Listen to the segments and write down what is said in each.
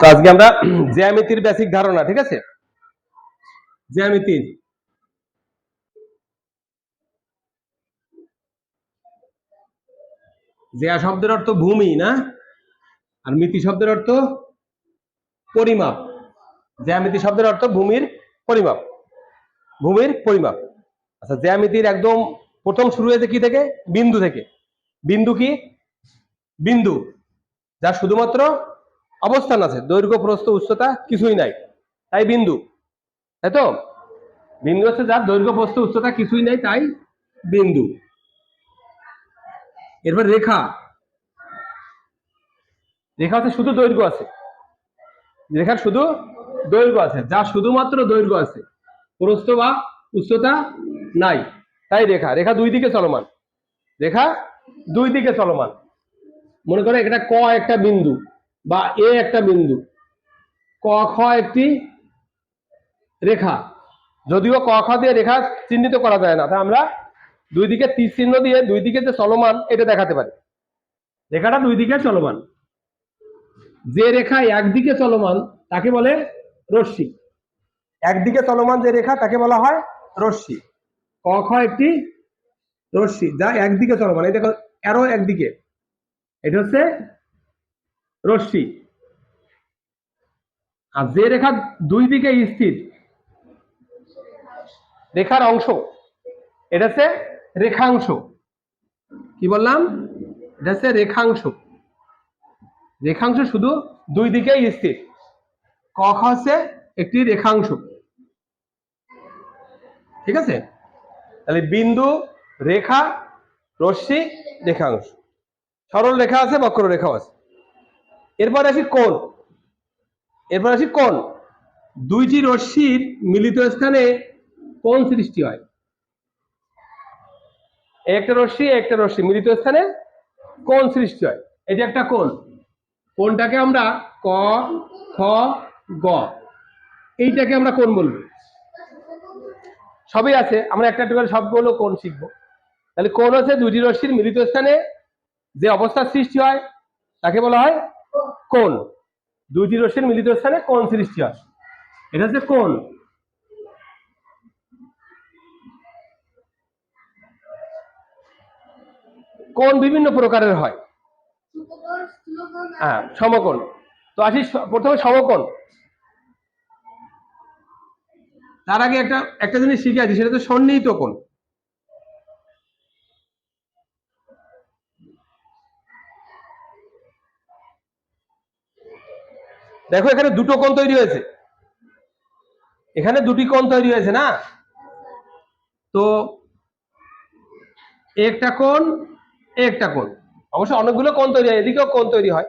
তো আজকে আমরা জ্যামিতির বেসিক ধারণা, ঠিক আছে? জ্যামিতির। জ্যা শব্দের অর্থ ভূমি, না? আর মিতি শব্দের অর্থ পরিমাপ। জ্যামিতি শব্দের অর্থ ভূমির পরিমাপ। ভূমির পরিমাপ। আচ্ছা জ্যামিতির একদম প্রথম শুরু হয়েছে কি থেকে? বিন্দু থেকে। বিন্দু কি? বিন্দু। যা শুধুমাত্র অবস্থান আছে। দৈর্ঘ্য প্রস্থ উচ্চতা কিছুই নাই। তাই বিন্দু। তাই তো? বিন্দু হচ্ছে যার দৈর্ঘ্য প্রস্থ উচ্চতা কিছুই নাই, তাই বিন্দু। এরপর রেখা। রেখা হচ্ছে শুধু দৈর্ঘ্য আছে। রেখার শুধু দৈর্ঘ্য আছে, যা শুধুমাত্র দৈর্ঘ্য আছে। প্রস্থ বা উচ্চতা নাই। তাই রেখা। রেখা দুই দিকে চলমান। রেখা দুই দিকে চলমান। মনে করো এটা ক একটা বিন্দু। বা এ একটা বিন্দু। ক খ একটি রেখা। যদিও ক খ দিয়ে রেখা চিহ্নিত করা যায় না তাই আমরা দুই দিকে তীর চিহ্ন দিয়ে দুই দিকে যে চলমান এটা দেখাতে পারি। রেখাটা দুই দিকে চলমান। যে রেখা একদিকে চলমান তাকে বলে রশ্মি। একদিকে চলমান যে রেখা তাকে বলা হয় রশ্মি। ক খ একটি রশ্মি যা একদিকে চলমান। এই দেখো এরো একদিকে। এটা হচ্ছে রশ্মি। আর যে রেখা দুই দিকে স্থির, রেখার অংশ, এটা হচ্ছে রেখাংশ। কি বললাম? এটা হচ্ছে রেখাংশ। রেখাংশ শুধু দুই দিকেই স্থির। কখ হচ্ছে একটি রেখাংশ। ঠিক আছে? তাহলে বিন্দু, রেখা, রশ্মি, রেখাংশ। সরল রেখা আছে বক্র রেখাও আছে। এরপর আসি কোণ এরপর আসি কোণ দুইটি রশ্মির মিলিত স্থানে কোণ সৃষ্টি হয়। একটা রশ্মি একটা রশ্মি মিলিত স্থানে কোণ সৃষ্টি হয়। এটা একটা কোণ, কোণটাকে আমরা ক, খ, গ, এইটাকে আমরা কোণ বলব সবই আছে, আমরা একটা একটা করে সবগুলো কোণ শিখব। তাহলে কোণ হচ্ছে দুটি রশ্মির মিলিত স্থানে যে অবস্থার সৃষ্টি হয়, তাকে বলা হয় কোণ দুইটি রশ্মির মিলিত স্থানে কোণ সৃষ্টি হয়? এটা হচ্ছে কোন? কোণ বিভিন্ন প্রকারের হয়? হ্যাঁ সমকোণ। তো আসি প্রথমে সমকোণ। তার আগে একটা একটা জিনিস শিখে আছি সেটা তো সন্নিহিত কোণ। দেখো এখানে দুটো কোণ তৈরি হয়েছে। এখানে দুটি কোণ তৈরি হয়েছে না? তো একটা কোণ একটা কোণ। অবশ্য অনেকগুলো কোণ তৈরি হয়, এদিকেও কোণ তৈরি হয়।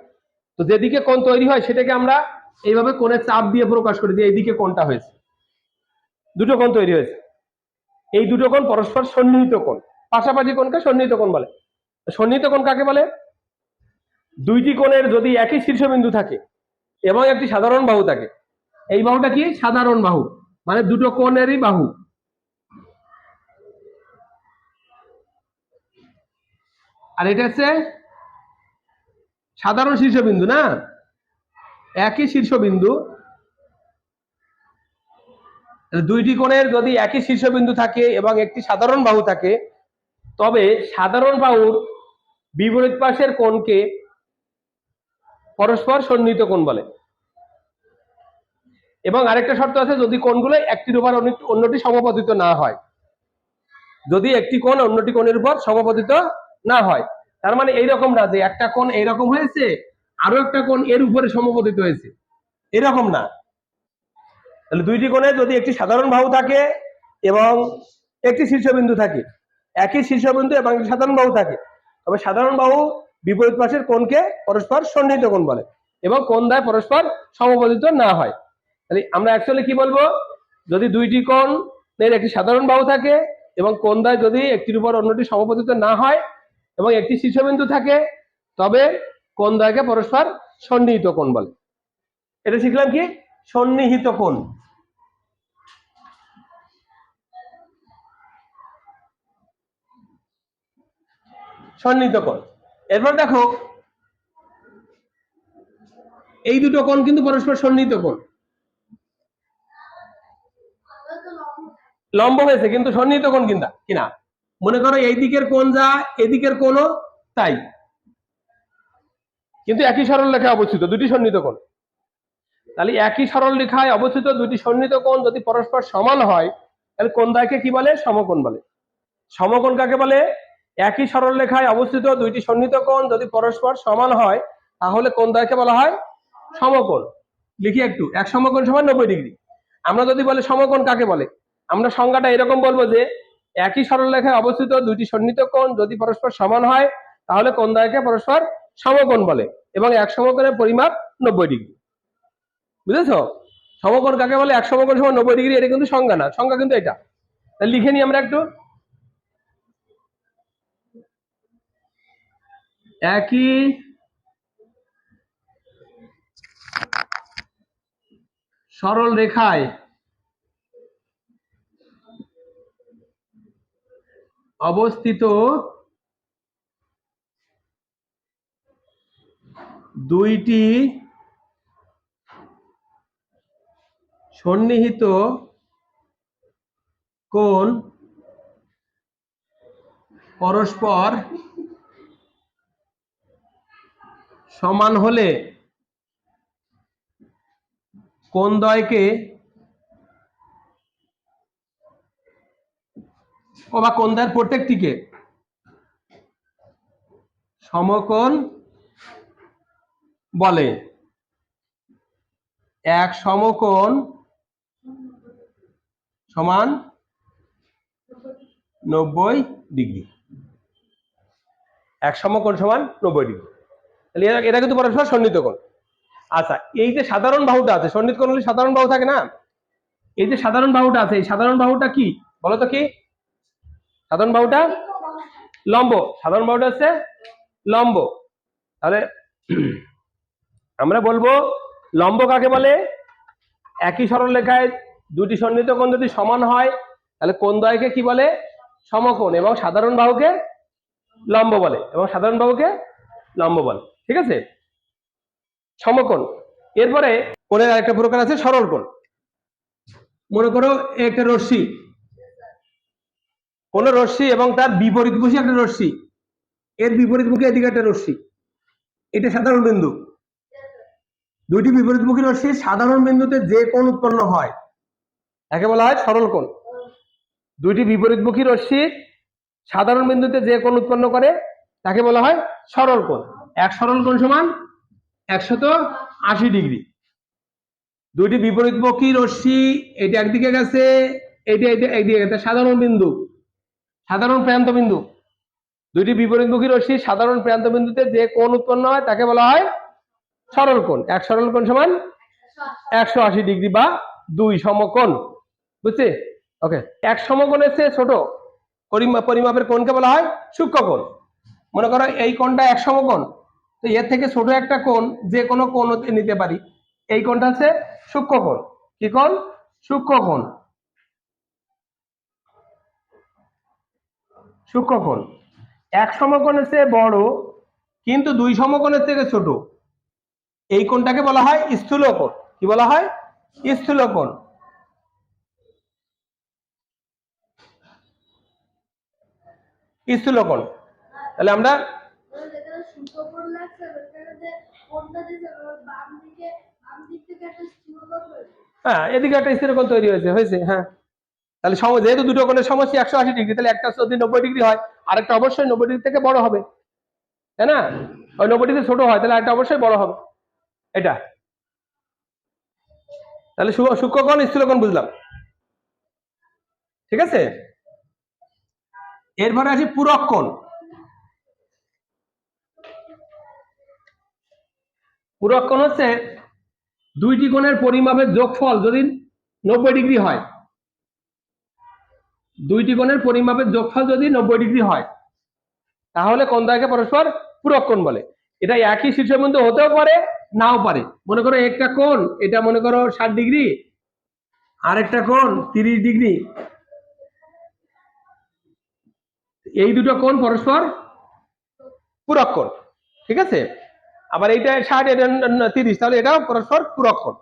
তো যেদিকে কোণ তৈরি হয়, সেটাকে আমরা এইভাবে কোণের চাপ দিয়ে প্রকাশ করি যে এইদিকে কোণটা হয়েছে। দুটো কোণ তৈরি হয়েছে। এই দুটো কোণ পরস্পর সন্নিহিত কোণ। পাশাপাশি কোণকে সন্নিহিত কোণ বলে। সন্নিহিত কোণ কাকে বলে? দুইটি কোণের যদি একই শীর্ষবিন্দু থাকে এবং একটি সাধারণ বাহু থাকে। এই বাহুটা কি? সাধারণ বাহু। মানে দুটো কোণেরই বাহু। আর এটা হচ্ছে সাধারণ শীর্ষবিন্দু, না? একই শীর্ষবিন্দু। দুইটি কোণের যদি একই শীর্ষবিন্দু থাকে এবং একটি সাধারণ বাহু থাকে, তবে সাধারণ বাহুর বিপরীত পাশের কোণকে পরস্পর সন্নিহিত কোণ বলে। এবং আরেকটা শর্ত আছে, যদি কোণগুলো একটির উপর অন্য- অন্যটি সমপতিত না হয়। যদি একটি কোণ অন্যটি কোণের উপর সমপতিত না হয়। তার মানে এইরকম না যে একটা কোণ এইরকম হয়েছে আরও একটা কোণ এর উপরে সমপতিত হয়েছে। এরকম না। তাহলে দুইটি কোণে যদি একটি সাধারণ বাহু থাকে এবং একটি শীর্ষবিন্দু থাকে, একই শীর্ষবিন্দু এবং একটি সাধারণ বাহু থাকে, তবে সাধারণ বাহু বিপরীত পাশের কোণকে পরস্পর সন্নিহিত কোণ বলে এবং কোণ দায় পরস্পর সমপতিত না হয়। তাহলে আমরা অ্যাকচুয়ালি কি বলব? যদি দুইটি কোণের একটি সাধারণ বাহু থাকে এবং কোণ দ্বায় যদি একটির উপর অন্যটি সমপতিত না হয় এবং একটি শীর্ষবিন্দু থাকে, তবে কোণ দ্বয়কে পরস্পর সন্নিহিত কোণ বলে। এটা শিখলাম কি? সন্নিহিত কোণ। সন্নিহিত কোণ। এরপর দেখো, এই দুটো কোণ কিন্তু পরস্পর সন্নিহিত কোণ। লম্ব হয়েছে, কিন্তু সন্নিহিত কোণ কিনা? কিনা? মনে করো এই দিকের কোণ যা এদিকের কোণও তাই। কিন্তু একই সরল রেখায় অবস্থিত, দুটি সন্নিহিত কোণ। তাহলে একই সরল রেখায় অবস্থিত দুটি সন্নিহিত কোণ যদি পরস্পর সমান হয়, তাহলে কোন দায়কে কি বলে? সমকোণ বলে। সমকোণ কাকে বলে? একই সরল রেখায় অবস্থিত দুইটি সন্নিহিত কোণ যদি পরস্পর সমান হয়, তাহলে কোন দায়কে বলা হয় সমকোণ। লিখি একটু, এক সমকোণ সমান নব্বই ডিগ্রি। আমরা যদি বলে সমকোণ কাকে বলে? আমরা সংজ্ঞাটা এরকম বলব যে, একই সরল রেখায় অবস্থিত দুইটি সন্নিহিত কোণ যদি পরস্পর সমান হয়, তাহলে কোন দ্বয়কে পরস্পর সমকোণ বলে? এবং এক সমকোণের পরিমাপ নব্বই ডিগ্রি। বুঝেছ? সমকোণ কাকে বলে? এক সমকোণ সমান নব্বই ডিগ্রি, এটা কিন্তু সংজ্ঞা না। সংজ্ঞা কিন্তু এটা। লিখে নিই আমরা একটু। একই সরল রেখায় অবস্থিত দুইটি সন্নিহিত কোণ পরস্পর সমান হলে কোন ও বা কোন দ্বয়ের প্রত্যেকটিকে? সমকোণ বলে। এক সমকোণ সমান নব্বই ডিগ্রি। এক সমকোণ সমান নব্বই ডিগ্রি। তাহলে এটা কিন্তু পরস্পর সন্নিহিত কোণ। আচ্ছা এই যে সাধারণ বাহুটা আছে, সন্নিহিত কোণ হলে সাধারণ বাহু থাকে না? এই যে সাধারণ বাহুটা আছে, এই সাধারণ বাহুটা কি? বলো তো কি? সাধারণ বাহুটা লম্ব। সাধারণ বাহুটা হচ্ছে লম্ব। তাহলে আমরা বলব, লম্ব কাকে বলে? একই সরল রেখায় দুটি সন্নিহিত কোণ যদি সমান হয়, তাহলে কোন দ্বয়কে কি বলে? সমকোণ এবং সাধারণ বাহুকে লম্ব বলে এবং সাধারণ বাহুকে লম্ব বলে। ঠিক আছে? সমকোণ। এরপরে কোণের আরেকটা প্রকার আছে সরল কোণ মনে করো একটা রশ্মি। কোন রশ্মি এবং তার বিপরীতমুখী একটা রশ্মি। এর বিপরীতমুখী এদিকে একটা রশ্মি। এটা সাধারণ বিন্দু। দুইটি বিপরীতমুখী রশ্মি সাধারণ বিন্দুতে যে কোণ উৎপন্ন হয় তাকে বলা হয়? সরল কোণ। দুইটি বিপরীতমুখী রশ্মি সাধারণ বিন্দুতে যে কোণ উৎপন্ন করে, তাকে বলা হয় সরল কোণ। এক সরল কোণ সমান একশত আশি ডিগ্রি। দুইটি বিপরীতমুখী রশ্মি, এটা একদিকে গেছে, এটা এটা একদিকে গেছে। সাধারণ বিন্দু। সাধারণ প্রান্ত বিন্দু। দুইটি বিপরীতমুখী রশ্মি সাধারণ প্রান্ত বিন্দুতে যে কোণ উৎপন্ন হয় তাকে বলা হয় সরল কোণ। এক সরল কোণ সমান একশো আশি ডিগ্রি বা দুই সমকোণ। বুঝছি? ওকে এক সমকোণের চেয়ে ছোট পরিমা- পরিমাপের কোণকে বলা হয় সূক্ষ্ম কোণ। মনে করো এই কোণটা এক সমকোণ। তো এর থেকে ছোট একটা কোণ যে কোনো কোণ নিতে পারি। এই কোণটা হচ্ছে সূক্ষ্ম কোণ। কি কোণ? সূক্ষ্ম কোণ। সূক্ষ্ম কোণ এক সমকোণের চেয়ে বড়, কিন্তু দুই সমকোণের থেকে ছোট। এই কোণটাকে বলা হয় স্থূল কোণ কি বলা হয়? স্থূল কোণ স্থূল কোণ তাহলে আমরা স্থূলকোণ হ্যাঁ এদিকে একটা স্থির কোণ তৈরি হয়েছে। হয়েছে হ্যাঁ। তাহলে যেহেতু দুটো কোণের সমষ্টি একশো আশি ডিগ্রি, তাহলে একটা যদি নব্বই ডিগ্রি হয়, আরেকটা অবশ্যই নব্বই ডিগ্রি থেকে বড় হবে। তাই না? ওই নব্বই ডিগ্রি ছোট হয়, তাহলে একটা অবশ্যই বড় হবে। এটা। তাহলে সূক্ষ্মকোণ স্থূলকোণ বুঝলাম। ঠিক আছে? এরপরে আছে পূরক কোণ। পূরক কোণ হচ্ছে দুইটি কোণের পরিমাপের যোগফল যদি নব্বই ডিগ্রি হয়। দুইটি কোণের পরিমাপের যোগফল যদি নব্বই ডিগ্রি হয়, তাহলে কোন দ্বয়কে পরস্পর পূরক কোণ বলে। এটা একই শীর্ষবিন্দু হতেও পারে, নাও পারে। মনে করো একটা কোণ, এটা মনে করো ষাট ডিগ্রি, আরেকটা কোণ তিরিশ ডিগ্রি। এই দুটো কোণ পরস্পর পূরক কোণ, ঠিক আছে? আবার এইটা ষাট, এটা তিরিশ, তাহলে এটা পরস্পর পূরক কোণ।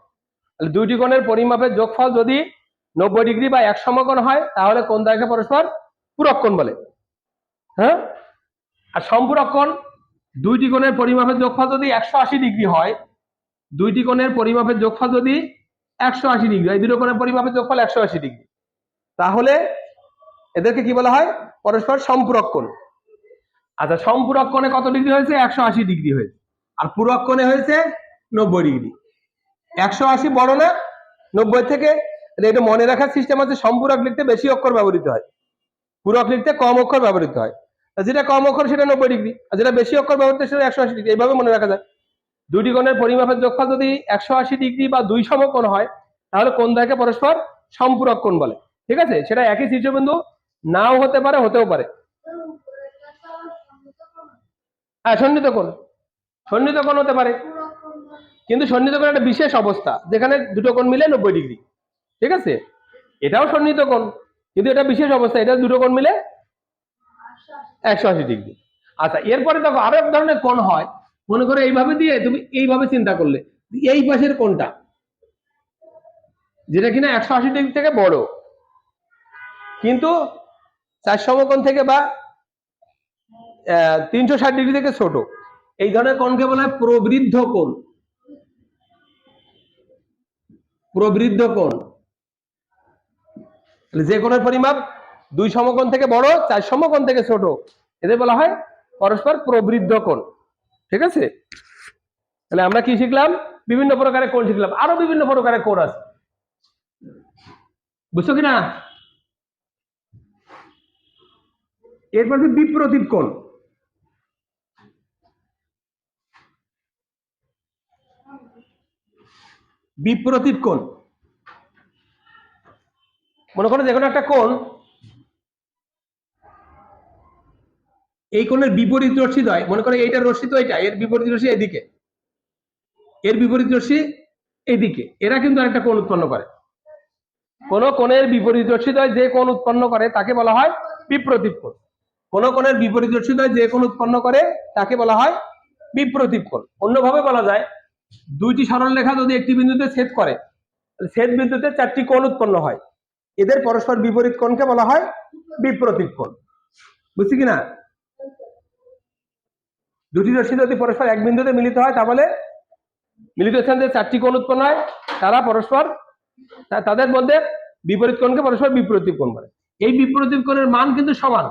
দুইটি কোণের পরিমাপের যোগফল যদি নব্বই ডিগ্রি বা এক সমকোণ হয়, তাহলে কোন দ্বয়কে পরস্পর পূরক কোণ বলে? হ্যাঁ? আর সম্পূরক কোণ দুইটি কোণের পরিমাপের যোগফল যদি একশো আশি ডিগ্রি হয়, দুইটি কোণের পরিমাপের যোগফল যদি একশো আশি ডিগ্রি হয় দুটো কোণের পরিমাপের যোগফল একশো আশি ডিগ্রি। তাহলে এদেরকে কি বলা হয়? পরস্পর সম্পূরক কোণ আচ্ছা সম্পূরক কোণে কত ডিগ্রি হয়েছে? একশো আশি ডিগ্রি হয়েছে। আর পূরক কোণে হয়েছে নব্বই ডিগ্রি। একশো আশি বড় না? নব্বই থেকে এটা মনে রাখার সিস্টেম আছে, সম্পূরক লিখতে বেশি অক্ষর ব্যবহৃত হয়। পূরক লিখতে কম অক্ষর ব্যবহৃত হয়। যেটা কম অক্ষর সেটা নব্বই ডিগ্রি, আর যেটা বেশি অক্ষর ব্যবহৃত সেটা একশো আশি ডিগ্রি, এইভাবে মনে রাখা যায়। দুটি কোণের পরিমাপের যোগফল যদি একশো আশি ডিগ্রি বা দুই সমকোণ হয়, তাহলে কোন দ্বয়কে পরস্পর সম্পূরক কোণ বলে। ঠিক আছে? সেটা একই শীর্ষবিন্দু নাও হতে পারে, হতেও পারে। হ্যাঁ সন্নিহিত কোণ। সন্নিহিত কোণ হতে পারে। কিন্তু সন্নিহিত কোণ একটা বিশেষ অবস্থা, যেখানে দুটো কোণ মিলে নব্বই ডিগ্রি। ঠিক আছে? এটাও সন্নিহিত কোণ, কিন্তু এটা বিশেষ অবস্থা, এটা দুটো কোণ মিলে একশো আশি ডিগ্রি। আচ্ছা এরপরে দেখো আরও এক ধরনের কোণ হয়, মনে করো এইভাবে দিয়ে তুমি এইভাবে চিন্তা করলে, এই পাশের কোণটা, যেটা কিনা একশো আশি ডিগ্রি থেকে বড়, কিন্তু চার সমকোণ থেকে বা তিনশো ষাট ডিগ্রি থেকে ছোট, এই ধরনের কোণকে বলা হয় প্রবৃদ্ধ কোণ। প্রবৃদ্ধ কোণ। তাহলে যে কোণের পরিমাপ দুই সমকোণ থেকে বড়, চার সমকোণ থেকে ছোট, এদের বলা হয় পরস্পর প্রবৃদ্ধ কোণ, ঠিক আছে? তাহলে আমরা কি শিখলাম? বিভিন্ন প্রকারের কোণ শিখলাম, আরও বিভিন্ন প্রকারের কোণ আছে। বুঝছ কিনা? এরপর হচ্ছে কোণ। বিপ্রতীপ কোণ। মনে করো যে একটা কোণ, এই কোণের বিপরীত রশ্মি দ্বয় মনে করো এইটার রশ্মি তো এটা এর বিপরীত রশ্মি এদিকে। এর বিপরীত রশ্মি এদিকে। এরা কিন্তু একটা কোণ উৎপন্ন করে। কোন কোণের বিপরীত রশ্মি দ্বয় যে কোণ উৎপন্ন করে, তাকে বলা হয় বিপ্রতীপ কোণ। কোন কোণের বিপরীত রশ্মি দ্বয় যে কোণ উৎপন্ন করে, তাকে বলা হয় বিপ্রতীপ কোণ। অন্যভাবে বলা যায়, দুইটি সরল রেখা যদি একটি বিন্দুতে ছেদ করে ছেদ বিন্দুতে চারটি কোণ উৎপন্ন হয়। এদের পরস্পর বিপরীত কোণকে বলা হয় বিপ্রতীপ কোণ। বুঝছি কিনা? দুটি রশ্মি যদি পরস্পর এক বিন্দুতে মিলিত হয়, তাহলে মিলিত স্থান থেকে চারটি কোণ উৎপন্ন হয়। তারা পরস্পর তাদের মধ্যে বিপরীত কোণকে পরস্পর বিপরীত কোণ বলে। এই বিপরীত কোণের মান কিন্তু সমান।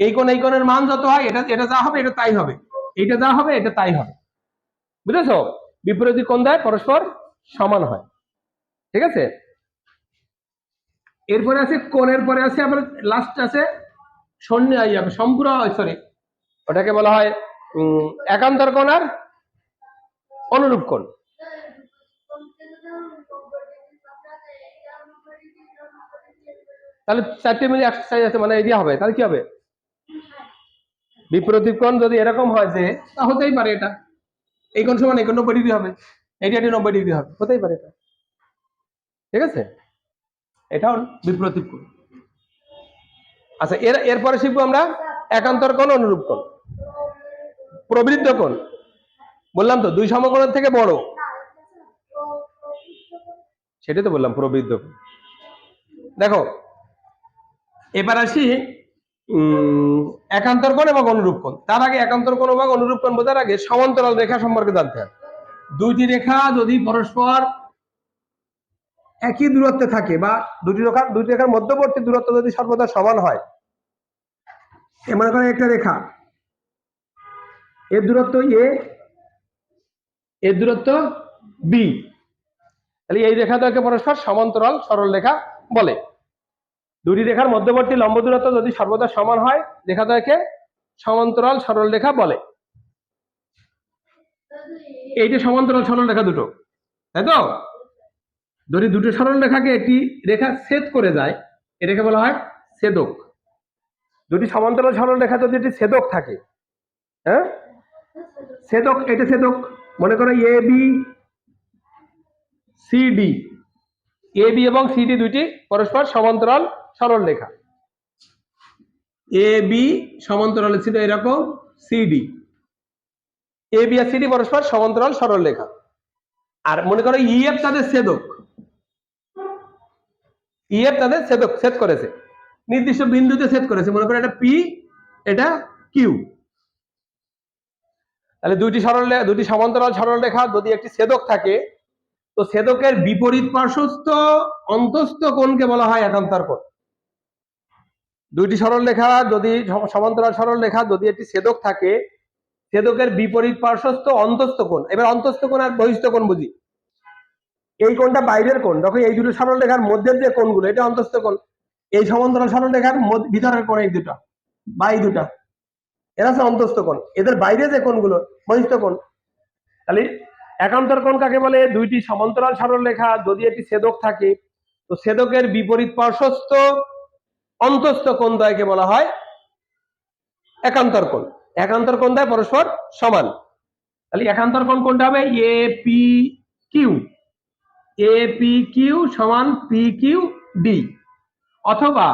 এই কোণ, এই কোণের মান যত হয়, এটা এটা যা হবে, এটা তাই হবে। এইটা যা হবে, এটা তাই হবে। বুঝেছ? বিপরীত কোণ দেয়, পরস্পর সমান হয়। ঠিক আছে? এরপরে আছে কোণের পরে আছে, আবার লাস্ট আছে, সন্নি সম্পূর্ণ সরি ওটাকে বলা হয় একান্তর কোণ আর অনুরূপ ডিগ্রি তাহলে চারটে মিলে এক্সারসাইজ আছে মানে এই হবে, তাহলে কি হবে? বিপরীত কোণ যদি এরকম হয় যে, তা হতেই পারে এটা। এই কোণ সমান এই কোণ নব্বই ডিগ্রি হবে এটি নব্বই ডিগ্রি হবে, হতেই পারে এটা। ঠিক আছে? এটাও বিপরীত কোণ। আচ্ছা এর, এরপরে শিখব আমরা একান্তর কোণ, অনুরূপ কোণ। প্রবৃদ্ধ কোণ। বললাম তো, দুই সমকোণের থেকে বড়। সেটাই তো বললাম প্রবৃদ্ধ কোণ। দেখো, এবার আসি একান্তর কোণ এবং অনুরূপ কোণ। তার আগে একান্তর কোণ এবং অনুরূপ কোণ বোঝার আগে সমান্তরাল রেখা সম্পর্কে জানতে হবে। দুইটি রেখা যদি পরস্পর একই দূরত্বে থাকে বা দুটি রেখা দুটি রেখার মধ্যবর্তী দূরত্ব যদি সর্বদা সমান হয় মনে করেন একটা রেখা এর দূরত্ব এ এর দূরত্ব বি, তাহলে এই রেখা দ্বয়কে পরস্পর সমান্তরাল সরল রেখা বলে। দুটি রেখার মধ্যবর্তী লম্ব দূরত্ব যদি সর্বদা সমান হয় রেখা দ্বয়কে সমান্তরাল সরল রেখা বলে। এইটা সমান্তরাল সরল রেখা দুটো, তাই তো? যদি দুটো সরল রেখাকে একটি রেখা ছেদ করে যায়, এটাকে বলা হয় ছেদক। দুটি সমান্তরাল সরল রেখা যদি একটি ছেদক থাকে হ্যাঁ? ছেদক, এটা ছেদক, মনে করো A B C D A B এবং সিডি দুইটি পরস্পর সমান্তরাল সরল রেখা। এ বি সমান্তরালে ছিল এরকম সিডি এ বি আর সিডি পরস্পর সমান্তরাল সরল রেখা। আর মনে করো ইএফ তাদের ছেদক। ইএফ তাদের ছেদক ছেদ করেছে। নির্দিষ্ট বিন্দুতে ছেদ করেছে। মনে করো এটা পি এটা কিউ তাহলে দুইটি সরল দুটি সমান্তরাল সরল রেখা যদি একটি ছেদক থাকে, তো ছেদকের বিপরীত পার্শ্বস্থ অন্তস্থ কোণকে বলা হয় একান্তর কোণ। দুইটি সরল রেখা যদি সমান্তরাল সরল রেখা যদি একটি ছেদক থাকে, ছেদকের বিপরীত পার্শ্বস্থ অন্তস্থ কোণ। এবার অন্তস্থ কোণ আর বহিস্থ কোণ বুঝি। এই কোণটা বাইরের কোণ। দেখো এই দুটো সরল রেখার মধ্যের যে কোণগুলো, এটা অন্তস্থ কোণ। এই সমান্তরাল সরল রেখার ভিতরের কোণ এই দুটা, বা এই দুটা। এরা হচ্ছে অন্তস্থ কোণ। এদের বাইরে যে কোণগুলো বহিস্থ কোণ। তাহলে একান্তর কোণ কাকে বলে? দুইটি সমান্তরাল সরল রেখা। যদি একটি ছেদক থাকে, তো ছেদকের বিপরীত পার্শ্বস্থ অন্তস্থ কোণ দ্বয়কে বলা হয় একান্তর কোণ। একান্তর কোণ দ্বয় পরস্পর সমান। তাহলে একান্তর কোণ কোনটা হবে? A P Q A P Q সমান পি কিউ ডি অথবা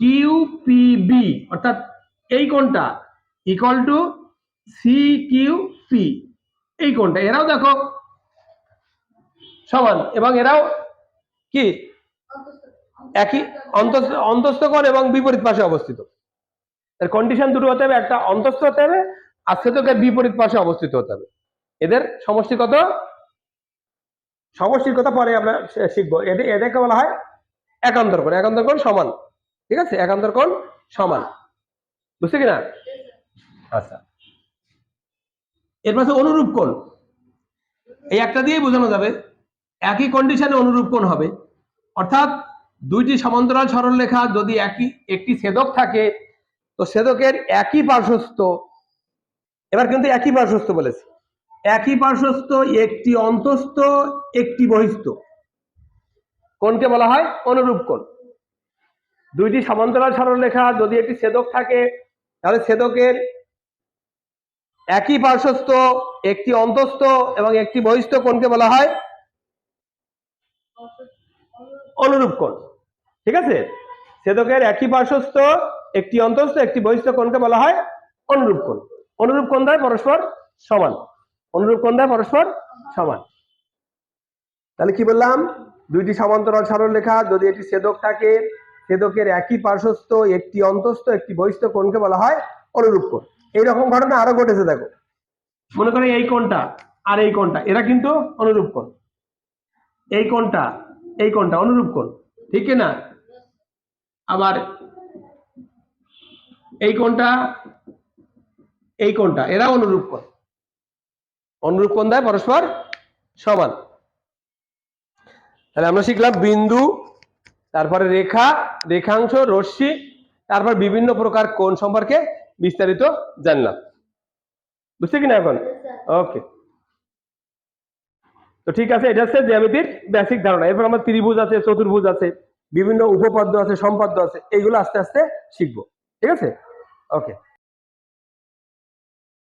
কিউ পি বি অর্থাৎ এই কোণটা equal to C Q P এই কোণটা। এরাও দেখো সমান, এবং এরাও কি? একই অন্তস্থ অন্তস্থ কোণ এবং বিপরীত পাশে অবস্থিত। এর কন্ডিশন দুটো হতে হবে, একটা অন্তস্থ হতে হবে, আর ছেদকের বিপরীত পাশে অবস্থিত হতে হবে। এদের সমষ্টি কত? সমষ্টির কথা পরে আমরা শিখব। এদের এদেরকে বলা হয় একান্তর কোণ। একান্তর কোণ সমান। ঠিক আছে? একান্তর কোণ সমান। বুঝছে কিনা? আচ্ছা। এর পাশে অনুরূপ কোণ। এই একটা দিয়েই বোঝানো যাবে। একই কন্ডিশনে অনুরূপ কোণ হবে। অর্থাৎ দুইটি সমান্তরাল সরল রেখা যদি একই, একটি ছেদক থাকে, তো ছেদকের একই পার্শ্বস্থ। এবার কিন্তু একই পার্শ্বস্থ বলেছে। একই পার্শ্বস্থ, একটি অন্তস্থ, একটি বহিস্থ। কোনকে বলা হয়? অনুরূপ কোণ। দুইটি সমান্তরাল সরল রেখা যদি একটি ছেদক থাকে, তাহলে ছেদকের একই পার্শ্বস্থ, একটি অন্তস্থ এবং একটি বহিস্থ কোণকে বলা হয় অনুরূপ কোণ। ঠিক আছে? ছেদকের একই পার্শ্বস্থ, একটি অন্তস্থ, একটি বহিস্থ কোণকে বলা হয় অনুরূপ কোণ। অনুরূপ কোণ দ্বয় পরস্পর সমান। অনুরূপ দ্বয় পরস্পর সমান। তাহলে কি বললাম? দুইটি সমান্তরাল সরল রেখা, যদি একটি ছেদক থাকে, ছেদকের একই পার্শ্বস্থ, একটি অন্তস্থ, একটি বহিস্থ কোণকে বলা হয় অনুরূপ কোণ। এইরকম ঘটনা আরও ঘটেছে, দেখো। মনে করো এই কোণটা আর এই কোণটা, এরা কিন্তু অনুরূপ কোণ। এই কোণটা এই কোণটা অনুরূপ কোণ, ঠিক না আবার এই কোণটা এই কোণটা এরা অনুরূপ কোণ। অনুরূপ কোন দেয়? পরস্পর সমান। তাহলে আমরা শিখলাম বিন্দু তারপরে রেখা রেখাংশ রশ্মি তারপর বিভিন্ন প্রকার কোণ সম্পর্কে বিস্তারিত জানলাম। বুঝছে কিনা এখন? ওকে তো ঠিক আছে এটা হচ্ছে জ্যামিতির বেসিক ধারণা। এরপর আমার ত্রিভুজ আছে চতুর্ভুজ আছে বিভিন্ন উপপাদ্য আছে সম্পাদ্য আছে এইগুলো আস্তে আস্তে শিখব। ঠিক আছে? ওকে